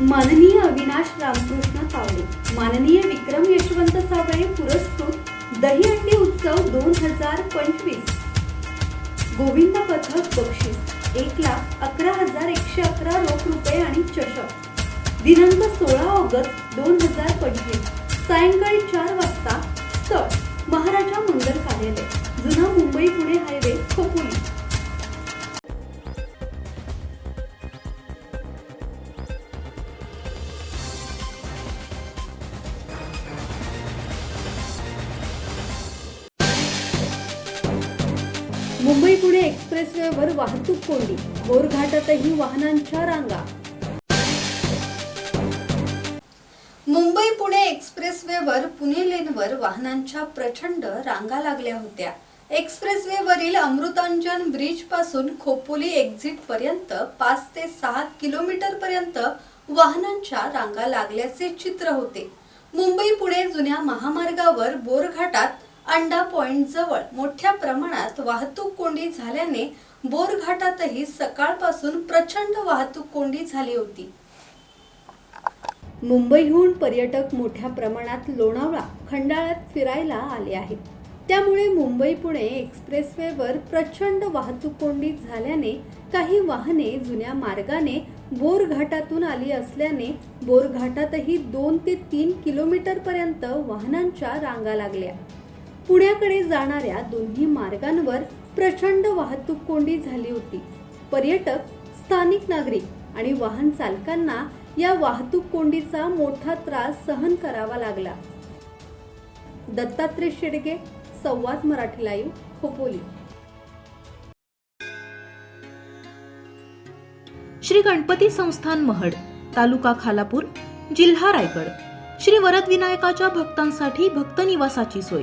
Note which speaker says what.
Speaker 1: माननीय अविनाश रामकृष्ण सावळे माननीय विक्रम यशवंत सावळे पुरस्कृत दहीहंडी उत्सव दोन हजार पंचवीस. गोविंद पथक बक्षीस एक लाख अकरा हजार एकशे अकरा रोख रुपये आणि चषक. दिनांक सोळा ऑगस्ट दोन हजार पंचवीस सायंकाळी चार वाजता स्थळ महाराजा मंगल मुंबई पुणे एक्सप्रेसवेवर वाहतूक कोंडी बोरघाटातही वाहनांच्या रांगा. मुंबई पुणे एक्सप्रेसवेवर पुणे लेनवर वाहनांच्या प्रचंड रांगा लागल्या होत्या. एक्सप्रेसवेवरील अमृतांजन ब्रिजपासून खोपोली एक्झिट पर्यंत पाच ते सहा किलोमीटर पर्यंत वाहनांच्या रांगा लागल्याचे चित्र होते. मुंबई पुणे जुन्या महामार्गावर बोरघाटात अंडा पॉइंट जवळ मोठ्या प्रमाणात वाहतूक कोंडी झाल्याने बोरघाटातही सकाळपासून प्रचंड वाहतूक कोंडी झाली होती. मुंबईहून पर्यटक मोठ्या प्रमाणात लोणावळा खंडाळ्यात फिरायला आले आहेत. त्यामुळे मुंबई पुणे एक्सप्रेसवेवर प्रचंड वाहतूक कोंडी झाल्याने काही वाहने जुन्या मार्गाने बोरघाटातून आली असल्याने बोरघाटातही दोन ते तीन किलोमीटर पर्यंत वाहनांच्या रांगा लागल्या. पुण्याकडे जाणाऱ्या दोन्ही मार्गांवर प्रचंड वाहतूक कोंडी झाली होती. पर्यटक स्थानिक नागरिक आणि वाहन चालकांना या वाहतूक कोंडीचा मोठा त्रास सहन करावा लागला. दत्तात्रय शेडगे संवाद मराठी लाईव्ह खोपोली.
Speaker 2: श्री गणपती संस्थान महड तालुका खालापूर जिल्हा रायगड. श्री वरदविनायकाच्या भक्तांसाठी भक्त निवासाची सोय.